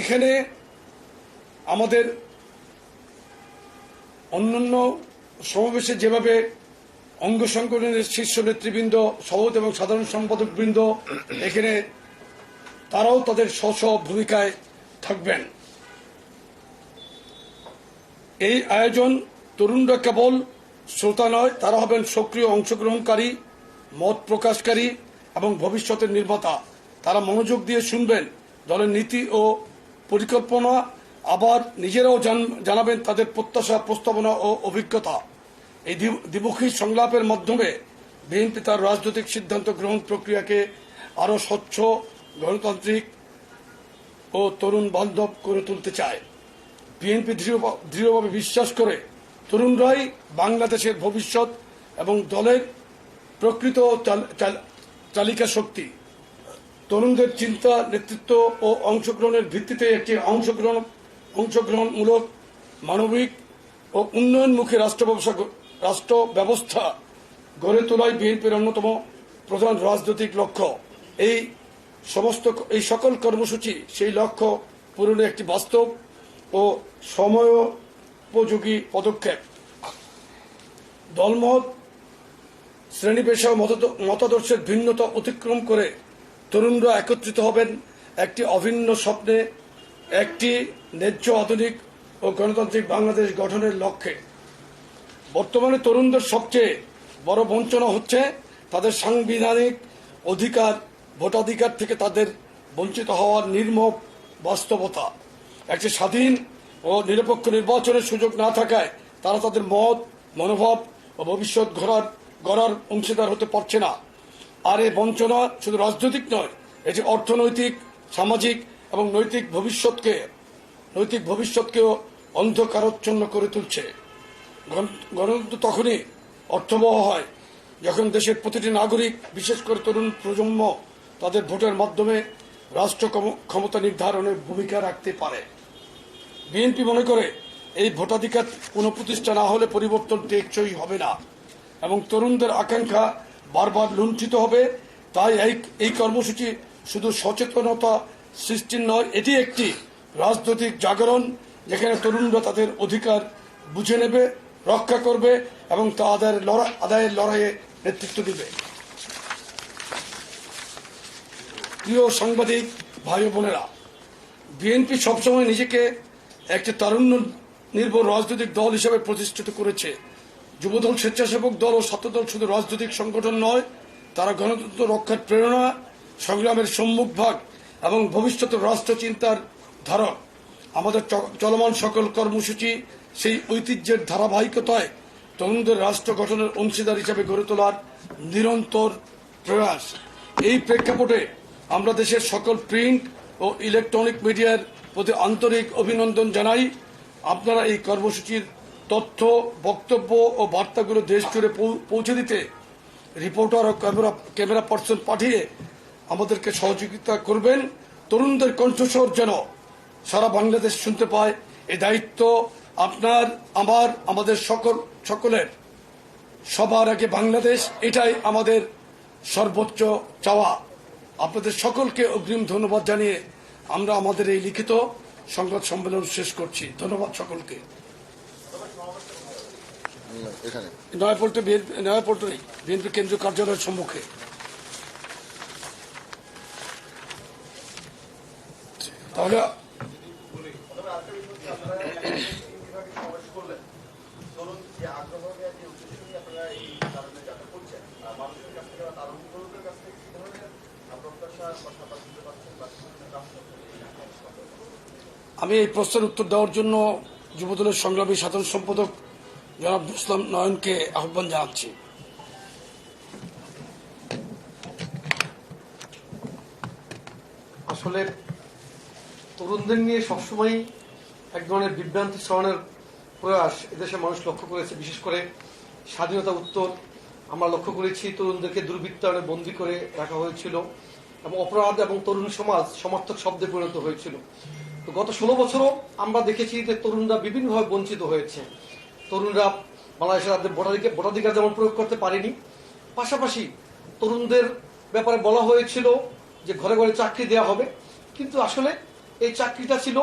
এখানে আমাদের অন্যান্য সমাবেশে যেভাবে অঙ্গ সংগঠনের শীর্ষ নেতৃবৃন্দ, সভাপতি এবং সাধারণ সম্পাদক বৃন্দ এখানে তারাও তাদের স্ব ভূমিকায় থাকবেন। এই আয়োজন তরুণরা কেবল শ্রোতা নয়, তারা হবেন সক্রিয় অংশগ্রহণকারী, মত প্রকাশকারী এবং ভবিষ্যতের নির্মাতা। তারা মনোযোগ দিয়ে শুনবেন। দলের নীতি ও পরিকল্পনা আবার নিজেরাও জানাবেন তাদের প্রত্যাশা, প্রস্তাবনা ও অভিজ্ঞতা। এই দ্বি- দ্বিমুখী সংলাপের মাধ্যমে বিএনপি তার রাজনৈতিক সিদ্ধান্ত গ্রহণ প্রক্রিয়াকে আরও স্বচ্ছ, গণতান্ত্রিক ও তরুণ বান্ধব করে তুলতে চায়। বিএনপি দৃঢ়ভাবে বিশ্বাস করে তরুণরাই বাংলাদেশের ভবিষ্যৎ এবং দলের প্রকৃত চাল- চাল- চালিকা শক্তি। তরুণদের চিন্তা, নেতৃত্ব ও অংশগ্রহণের ভিত্তিতে একটি অংশগ্রহণ, অংশগ্রহণমূলক, মানবিক ও উন্নয়নমুখী রাষ্ট্র ব্যবসা রাষ্ট্র ব্যবস্থা গড়ে তোলাই বিএনপির অন্যতম প্রধান রাজনৈতিক লক্ষ্য। এই সমস্ত এই সকল কর্মসূচি সেই লক্ষ্য পূরণে একটি বাস্তব ও সময়োপযোগী পদক্ষেপ। দলমত শ্রেণি পেশা ও মত- মতাদর্শের ভিন্নতা অতিক্রম করে তরুণরা একত্রিত হবেন একটি অভিন্ন স্বপ্নে, একটি ন্যায্য আধুনিক ও গণতান্ত্রিক বাংলাদেশ গঠনের লক্ষ্যে। বর্তমানে তরুণদের সবচেয়ে বড় বঞ্চনা হচ্ছে তাদের সাংবিধানিক অধিকার, ভোটাধিকার থেকে তাদের বঞ্চিত হওয়ার নির্মম বাস্তবতা। একটি স্বাধীন ও নিরপেক্ষ নির্বাচনের সুযোগ না থাকায় তারা তাদের মত, মনোভাব ও ভবিষ্যৎ গড়ার গড়ার অংশীদার হতে পারছে না। আর এই বঞ্চনা শুধু রাজনৈতিক নয়, এটি অর্থনৈতিক, সামাজিক এবং নৈতিক ভবিষ্যৎকে, নৈতিক ভবিষ্যৎকেও অন্ধকারচ্ছন্ন করে তুলছে। গণ- গণতন্ত্র তখনই অর্থবহ হয় যখন দেশের প্রতিটি নাগরিক, বিশেষ করে তরুণ প্রজন্ম, তাদের ভোটের মাধ্যমে রাষ্ট্র ক্ষমতা নির্ধারণের ভূমিকা রাখতে পারে। বিএনপি মনে করে এই ভোটাধিকার পুনঃপ্রতিষ্ঠা না হলে পরিবর্তন টেকসই হবে না এবং তরুণদের আকাঙ্ক্ষা বারবার লুণ্ঠিত হবে। তাই এই এই কর্মসূচি শুধু সচেতনতা সৃষ্টির নয়, এটি একটি রাজনৈতিক জাগরণ, যেখানে তরুণরা তাদের অধিকার বুঝে নেবে, রক্ষা করবে এবং তা আদায়ের লড়াই, আদায়ের লড়াইয়ে নেতৃত্ব দেবে। প্রিয় সাংবাদিক, ভাই বোনেরা, বিএনপি সবসময় নিজেকে একটি তারুণ্য নির্ভর রাজনৈতিক দল হিসেবে প্রতিষ্ঠিত করেছে। যুবদল স্বেচ্ছাসেবক দল ও ছাত্রদল শুধু রাজনৈতিক সংগঠন নয়, তারা গণতন্ত্র রক্ষার প্রেরণা, সংগ্রামের সম্মুখভাগ এবং ভবিষ্যতের রাষ্ট্র চিন্তার ধারক। আমাদের চলমান সকল কর্মসূচি সেই ঐতিহ্যের ধারাবাহিকতায় তরুণদের রাষ্ট্র গঠনের অংশীদার হিসেবে গড়ে তোলার নিরন্তর প্রয়াস। এই প্রেক্ষাপটে আমরা দেশের সকল প্রিন্ট ও ইলেকট্রনিক মিডিয়ার প্রতি আন্তরিক অভিনন্দন জানাই। আপনারা এই কর্মসূচির তথ্য, বক্তব্য ও বার্তাগুলো দেশ জুড়ে পৌঁছে দিতে রিপোর্টার ও ক্যামেরা ক্যামেরা পার্সন পাঠিয়ে আমাদেরকে সহযোগিতা করবেন। তরুণদের কণ্ঠস্বর যেন সারা বাংলাদেশ শুনতে পায়, এ দায়িত্ব আপনার, আমার, আমাদের সকল, সকলের। সবার আগে বাংলাদেশ, এটাই আমাদের সর্বোচ্চ চাওয়া। আপনাদের সকলকে অগ্রিম ধন্যবাদ জানিয়ে আমরা আমাদের এই লিখিত সংবাদ সম্মেলন শেষ করছি। ধন্যবাদ সকলকে। এখানে নয়াপল্টে বিএনপি নয়াপল্টে বিএনপি কেন্দ্রীয় কার্যালয়ের সম্মুখে তাহলে? আমি এই প্রশ্নের উত্তর দেওয়ার জন্য যুবদলের সংগ্রামী সাধারণ সম্পাদক জনাব ইসলাম নয়নকে আহ্বান জানাচ্ছি। আসলে তরুণদের নিয়ে সবসময় এক ধরনের বিভ্রান্তি ছড়ানোর প্রয়াস এদেশের মানুষ লক্ষ্য করেছে। বিশেষ করে স্বাধীনতা উত্তর আমরা লক্ষ্য করেছি, তরুণদেরকে দুর্বৃত্তায়নে বন্দি করে রাখা হয়েছিল এবং অপরাধ এবং তরুণ সমাজ সমর্থক শব্দে পরিণত হয়েছিল। তো গত ষোলো বছরও আমরা দেখেছি যে তরুণরা বিভিন্নভাবে বঞ্চিত হয়েছে। তরুণরা বাংলাদেশের রাজ্যে ভোটাধিকার ভোটাধিকার যেমন প্রয়োগ করতে পারেনি, পাশাপাশি তরুণদের ব্যাপারে বলা হয়েছিল যে ঘরে ঘরে চাকরি দেওয়া হবে। কিন্তু আসলে এই চাকরিটা ছিল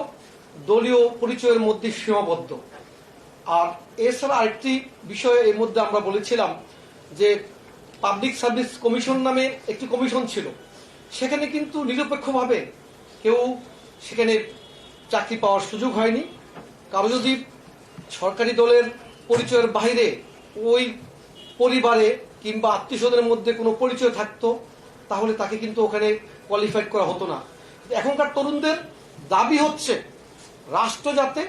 দলীয় পরিচয়ের মধ্যে সীমাবদ্ধ। আর এছাড়া আরেকটি বিষয়ে এর মধ্যে আমরা বলেছিলাম যে পাবলিক সার্ভিস কমিশন নামে একটি কমিশন ছিল। সেখানে কিন্তু নিরপেক্ষভাবে কেউ সেখানে চাকরি পাওয়ার সুযোগ হয়নি। কারও যদি সরকারি দলের পরিচয়ের বাইরে ওই পরিবারে কিংবা আত্মীয় স্বজনের মধ্যে কোনো পরিচয় থাকতো, তাহলে তাকে কিন্তু ওখানে কোয়ালিফাইড করা হতো না। এখনকার তরুণদের দাবি হচ্ছে, রাষ্ট্র যাতে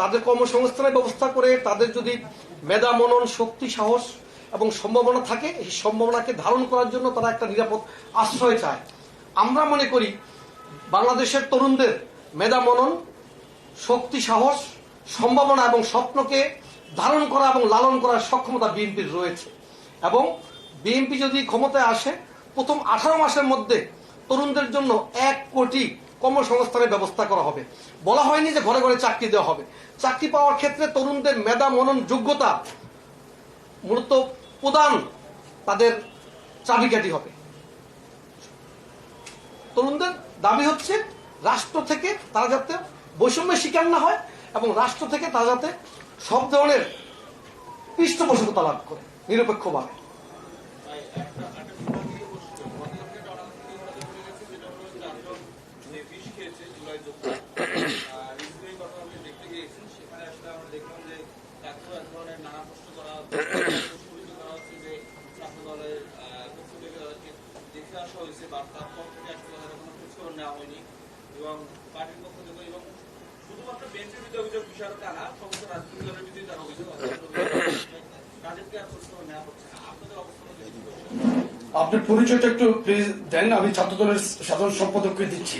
তাদের কর্মসংস্থানের ব্যবস্থা করে, তাদের যদি মেধা, মনন, শক্তি, সাহস এবং সম্ভাবনা থাকে, এই সম্ভাবনাকে ধারণ করার জন্য তারা একটা নিরাপদ আশ্রয় চায়। আমরা মনে করি, বাংলাদেশের তরুণদের মেধা, মনন, শক্তি, সাহস সম্ভাবনা এবং স্বপ্নকে ধারণ করা এবং লালন করার সক্ষমতা বিএনপির রয়েছে। এবং বিএনপি যদি ক্ষমতায় আসে, প্রথম আঠারো মাসের মধ্যে তরুণদের জন্য এক কোটি কর্মসংস্থানের ব্যবস্থা করা হবে। বলা হয়নি যে ঘরে ঘরে চাকরি দেওয়া হবে। চাকরি পাওয়ার ক্ষেত্রে তরুণদের মেধা, মনন, যোগ্যতা মূলত প্রদান তাদের চাবিকাঠি হবে। তরুণদের দাবি হচ্ছে, রাষ্ট্র থেকে তারা যাতে বৈষম্যের শিকার না হয় এবং রাষ্ট্র থেকে তারা যাতে সব ধরনের পৃষ্ঠপোষকতা লাভ করে, নিরপেক্ষভাবে। এবং পার্টির পক্ষ থেকে এবং শুধুমাত্র বেঞ্চের বিরুদ্ধে অভিযোগ বিষয় তা না সমস্ত রাজনৈতিক দলের বিরুদ্ধে তার অভিযোগ তাদেরকে আর খোঁজখবর নেওয়া হচ্ছে না। আপনাদের অবস্থান আপনার পরিচয়টা একটু প্লিজ দেন আমি ছাত্রদলের সাধারণ সম্পাদককে দিচ্ছি।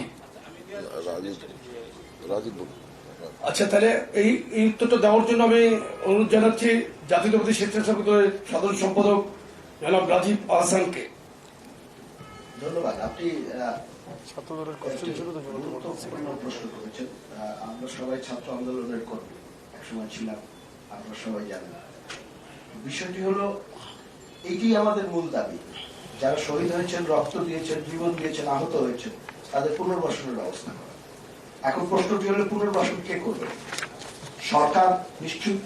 রাজীব রাজীব বলুন। আচ্ছা তাহলে এই এই উত্তরটা দেওয়ার জন্য আমি অনুরোধ জানাচ্ছি জাতীয়তাবাদী স্বেচ্ছাসেবক দলের সাধারণ সম্পাদক জনাব রাজীব আহসানকে। ধন্যবাদ। আপনি গুরুত্বপূর্ণ প্রশ্ন করেছেন আমরা সবাই ছাত্র আন্দোলনের কর্মী একসময় ছিলাম আপনারা সবাই জানেন বিষয়টি হলো এটি আমাদের মূল দাবি। যারা শহীদ হয়েছেন রক্ত দিয়েছেন জীবন দিয়েছেন আহত হয়েছেন তাদের পুনর্বাসনের ব্যবস্থা করা। এখন প্রশ্নটি হলো পুনর্বাসন কে করবে? সরকার নিশ্চয়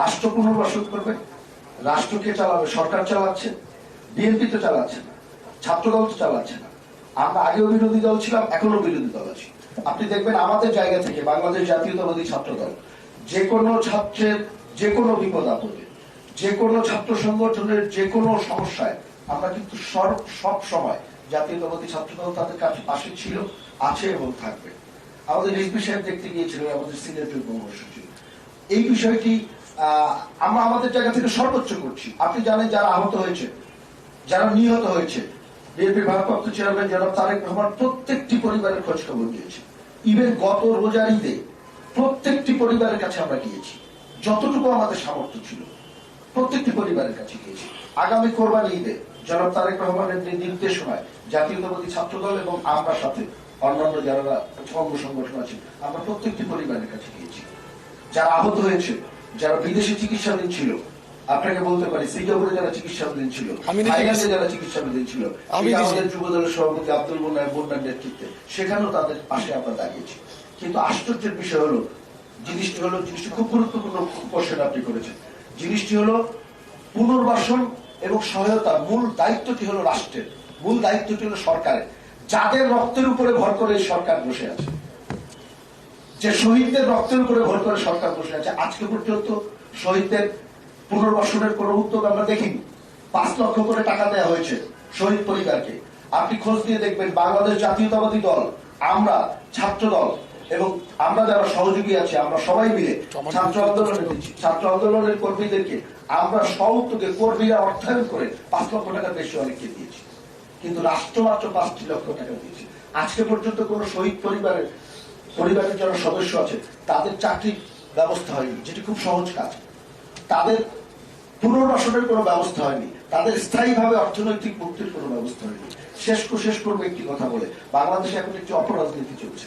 রাষ্ট্র পুনর্বাসন করবে? রাষ্ট্রকে চালাবে? সরকার চালাচ্ছে? বিএনপি তো চালাচ্ছে না ছাত্রদল তো চালাচ্ছে না। আমরা আগেও বিরোধী দল ছিলাম এখনও বিরোধী দল আছি। আপনি দেখবেন আমাদের জায়গা থেকে বাংলাদেশ জাতীয়তাবাদী ছাত্র দল, যে কোনো ছাত্রের যে কোনো বিপদ আপদে, যে কোনো ছাত্র সংগঠনের যে কোনো সমস্যায়, আমরা কিন্তু সব সময় জাতীয়তাবাদী ছাত্র দল তাদের কাছে পাশে ছিল, আছে এবং থাকবে। আমাদের রিজভি সাহেব দেখতে গিয়েছিলেন, আমাদের সিনিয়র যুগ্ম মহাসচিব এই বিষয়টি আমরা আমাদের জায়গা থেকে সর্বোচ্চ করছি। আপনি জানেন যারা আহত হয়েছে, যারা নিহত হয়েছে বিএনপির ভারপ্রাপ্ত চেয়ারম্যান জনাব তারেক রহমান প্রত্যেকটি পরিবারের খোঁজ খবর নিয়েছে ইভেন গত রোজার ঈদে প্রত্যেকটি পরিবারের কাছে আমরা গিয়েছি। যতটুকু আমাদের সামর্থ্য ছিল, প্রত্যেকটি পরিবারের কাছে গিয়েছি। আগামী কোরবানি ঈদে জনাব তারেক রহমানের নির্দেশনায় জাতীয়তাবাদী ছাত্রদল এবং আমরা সাথে অন্যান্য যারা অঙ্গ সংগঠন আছে আমরা প্রত্যেকটি পরিবারের কাছে গিয়েছি। যারা আহত হয়েছে, যারা বিদেশে চিকিৎসাধীন ছিল আপনাকে বলতে পারি সিঙ্গাপুরে যারা চিকিৎসাধীন ছিল থাইল্যান্ডে। যারা চিকিৎসাধীন ছিল। আমাদের যুব দলের সভাপতি আব্দুল মোল্লাহ বন্যার নেতৃত্বে সেখানেও তাদের পাশে আমরা দাঁড়িয়েছি কিন্তু আশ্চর্যের বিষয় হলো জিনিসটি হলো জিনিসটি খুব গুরুত্বপূর্ণ কোশ্চেন আপনি করেছেন জিনিসটি হলো পুনর্বাসন এবং সহায়তা মূল দায়িত্বটি হলো রাষ্ট্রের মূল দায়িত্বটি হলো সরকারের যাদের রক্তের উপরে ভর করে সরকার বসে আছে যে শহীদদের রক্তের উপরে ভর করে সরকার বসে আছে আজকে পর্যন্ত শহীদদের পুনর্বাসনের কোন উদ্যোগ আমরা দেখিনি। পাঁচ লক্ষ করে টাকা দেওয়া হয়েছে শহীদ পরিবারকে। আপনি খোঁজ দিয়ে দেখবেন বাংলাদেশ জাতীয়তাবাদী দল, আমরা ছাত্র দল এবং আমরা যারা সহযোগী আছি, আমরা সবাই মিলে ছাত্র আন্দোলনে ছাত্র আন্দোলনের কর্মীদেরকে আমরা সৌদ্যোগে কর্মীরা অর্থায়ন করে পাঁচ লক্ষ টাকা বেশি অনেককে দিয়েছি। কিন্তু রাষ্ট্র মাত্র পাঁচটি লক্ষ টাকা দিয়েছে। আজকে পর্যন্ত কোন শহীদ পরিবারের পরিবারের যারা সদস্য আছে, তাদের চাকরির ব্যবস্থা হয়নি, যেটি খুব সহজ কাজ। তাদের পুনর্বাসনের কোনো ব্যবস্থা হয়নি। তাদের স্থায়ীভাবে অর্থনৈতিক মুক্তির কোনো ব্যবস্থা হয়নি। শেষ কো- শেষ করব একটি কথা বলে। বাংলাদেশে এখন একটি অপরাজনীতি চলছে।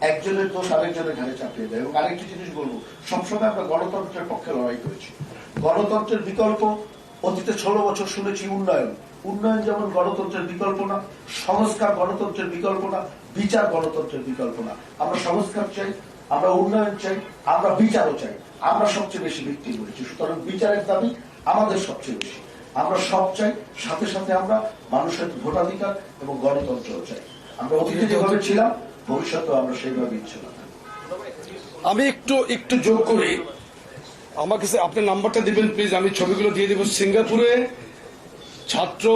একজনের দোষ আরেকজনের ঘাড়ে চাপিয়ে দেয়। এবং আরেকটি জিনিস বলব, সবসময় আমরা গণতন্ত্রের পক্ষে লড়াই করেছি। গণতন্ত্রের বিকল্প, অতীতে ষোলো বছর শুনেছি উন্নয়ন। উন্নয়ন যেমন গণতন্ত্রের বিকল্প না, সংস্কার গণতন্ত্রের বিকল্প না, বিচার গণতন্ত্রের বিকল্প না। আমরা সংস্কার চাই, আমরা উন্নয়ন চাই, আমরা বিচারও চাই। আমরা সবচেয়ে বেশি ভিত্তি করেছি। সুতরাং বিচারের দাবি আমাদের সবচেয়ে বেশি। আমরা সব চাই, সাথে সাথে আমরা মানুষের ভোটাধিকার এবং গণতন্ত্রও চাই। আমরা অতীতে যেভাবে ছিলাম, ভবিষ্যতেও আমরা সেইভাবেই ছিলাম আমি একটু একটু যোগ করি আমাকে সে- আপনি নাম্বারটা দিবেন, প্লিজ। আমি ছবিগুলো দিয়ে দেবো। সিঙ্গাপুরে ছাত্র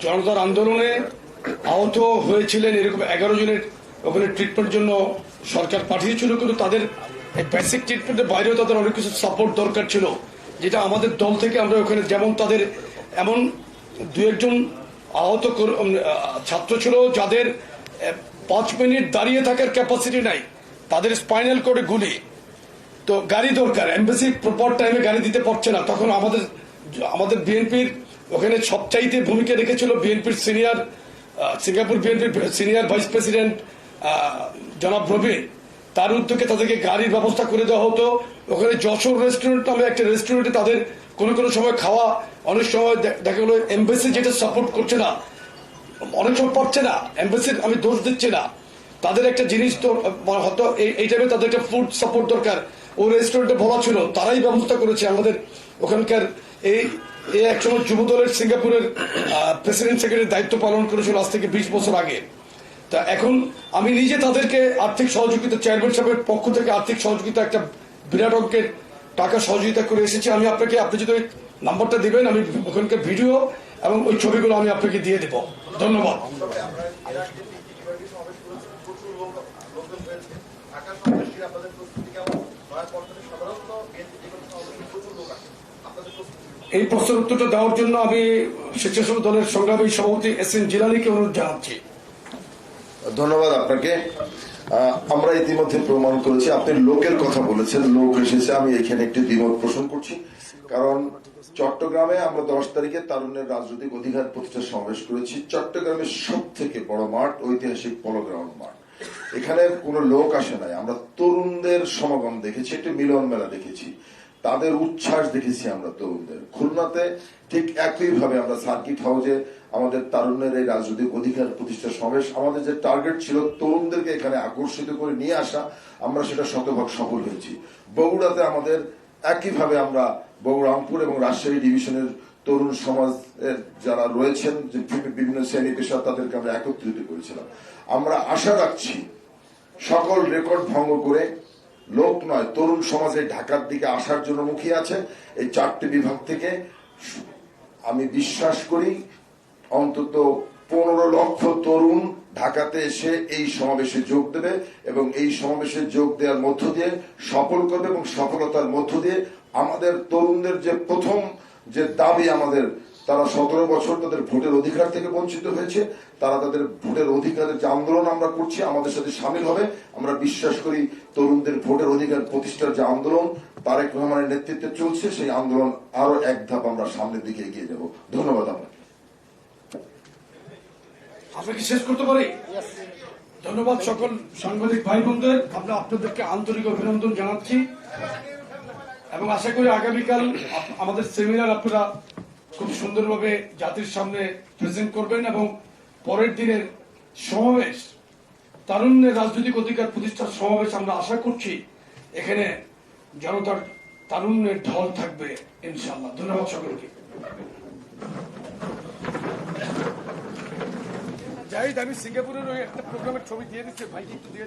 জনতার আন্দোলনে আহত হয়েছিলেন এরকম এগারো জনের ওখানে ট্রিটমেন্টের জন্য সরকার পাঠিয়েছিল, কিন্তু তাদের বেসিক ট্রিটমেন্টের বাইরেও তাদের অনেক কিছু সাপোর্ট দরকার ছিল। যেটা আমাদের দল থেকে আমরা ওখানে যেমন তাদের এমন দু একজন আহত ছাত্র ছিল যাদের পাঁচ মিনিট দাঁড়িয়ে থাকার ক্যাপাসিটি নাই। তাদের স্পাইনাল কোডে গুলি। তো গাড়ি দরকার। এমবেসি প্রপার টাইমে গাড়ি দিতে পারছে না। তখন আমাদের আমাদের বিএনপির ওখানে সবচাইতে ভূমিকা রেখেছিল বিএনপির সিনিয়র সিঙ্গাপুর বিএনপির সিনিয়র ভাইস প্রেসিডেন্ট জনাব রবিন তার উদ্যোগে তাদেরকে গাড়ির ব্যবস্থা করে দেওয়া হতো। ওখানে যশোর রেস্টুরেন্ট নামে একটা রেস্টুরেন্টে তাদের কোনো কোনো সময় খাওয়া, অনেক সময় দেখা গেলো এমবেসি যেটা সাপোর্ট করছে না। অনেক সময় পাচ্ছে না। এম্বাসির আমি দোষ দিচ্ছি না। তাদের একটা জিনিস তো হয়তো এই টাইমে তাদের একটা ফুড সাপোর্ট দরকার। ও রেস্টুরেন্টে বলা ছিল, তারাই ব্যবস্থা করেছে আমাদের ওখানকার এই এই একসময় যুব দলের সিঙ্গাপুরের প্রেসিডেন্ট সেক্রেটারি দায়িত্ব পালন করেছিল আজ থেকে বিশ বছর আগে। তা এখন আমি নিজে তাদেরকে আর্থিক সহযোগিতা চেয়ারম্যান সাহেবের পক্ষ থেকে আর্থিক সহযোগিতা, একটা বিরাট অঙ্কের টাকা সহযোগিতা করে এসেছি। আমি আপনাকে, আপনি যদি নাম্বারটা দিবেন, আমি ওখানকার ভিডিও এবং ওই ছবিগুলো আমি আপনাকে দিয়ে দেবো। ধন্যবাদ। এই প্রশ্নের উত্তরটা দেওয়ার জন্য আমি স্বেচ্ছাসেবক দলের সংগ্রামী সভাপতি এস এন জিলানিকে অনুরোধ জানাচ্ছি। ধন্যবাদ আপনাকে। আমরা ইতিমধ্যে প্রমাণ করেছি, আপনি লোকের কথা বলেছেন, লোক এসেছে, আমি এখানে একটি দ্বিমত পোষণ করছি। কারণ চট্টগ্রামে আমরা দশ তারিখে তারুণ্যের রাজনৈতিক অধিকার প্রতিষ্ঠা সমাবেশ করেছি। চট্টগ্রামের সব থেকে বড় মাঠ, ঐতিহাসিক পলো গ্রাউন্ড মাঠ। এখানে কোনো লোক আসে নাই। আমরা তরুণদের সমাগম দেখেছি, একটি মিলন মেলা দেখেছি। তাদের উচ্ছ্বাস দেখেছি আমরা তরুণদের। খুলনাতে ঠিক একইভাবে আমরা সার্কিট হাউসে আমাদের তারুণ্যের এই রাজনৈতিক অধিকার প্রতিষ্ঠা সমাবেশ আমাদের যে টার্গেট ছিল, তরুণদেরকে এখানে আকর্ষিত করে নিয়ে আসা, আমরা সেটা শতভাগ সফল হয়েছি। বগুড়াতে আমাদের একইভাবে আমরা বগুড়ামপুর এবং রাজশাহী ডিভিশনের তরুণ সমাজের যারা রয়েছেন, যে বিভিন্ন শ্রেণি পেশা তাদেরকে আমরা একত্রিত করেছিলাম। আমরা আশা রাখছি সকল রেকর্ড ভঙ্গ করে লোক নয়, তরুণ সমাজে ঢাকার দিকে আসার জন্য মুখিয়ে আছে। এই চারটি বিভাগ থেকে আমি বিশ্বাস করি অন্তত পনেরো লক্ষ তরুণ ঢাকাতে এসে এই সমাবেশে যোগ দেবে এবং এই সমাবেশে যোগ দেওয়ার মধ্য দিয়ে সফল করবে এবং সফলতার মধ্য দিয়ে আমাদের তরুণদের যে প্রথম যে দাবি আমাদের, তারা সতেরো বছর তাদের ভোটের অধিকার থেকে বঞ্চিত হয়েছে, তারা তাদের ভোটের অধিকারের যে আন্দোলন আমরা করছি, আমাদের সাথে সামিল হবে। আমরা বিশ্বাস করি তরুণদের ভোটের অধিকার প্রতিষ্ঠার যে আন্দোলন, তারেক রহমানের নেতৃত্বে চলছে, সেই আন্দোলন আরও এক ধাপ আমরা সামনের দিকে এগিয়ে যাব। ধন্যবাদ আপনাকে। আপনি কি শেষ করতে পারি? ধন্যবাদ সকল সাংবাদিক ভাই বোনদের আমরা আপনাদেরকে আন্তরিক অভিনন্দন জানাচ্ছি। এবং আশা করি আগামীকাল আমাদের সেমিনার আপনারা খুব সুন্দরভাবে জাতির সামনে প্রেজেন্ট করবেন এবং পরের দিনের সমাবেশ, তারুণ্যের রাজনৈতিক অধিকার প্রতিষ্ঠার সমাবেশ আমরা আশা করছি, এখানে জনতার তারুণ্যের ঢল থাকবে ইনশাল্লাহ ধন্যবাদ সকলকে। জাহিদ আমি সিঙ্গাপুরের ওই একটা প্রোগ্রামের ছবি দিয়ে দিচ্ছি ভাইকে একটু দিয়ে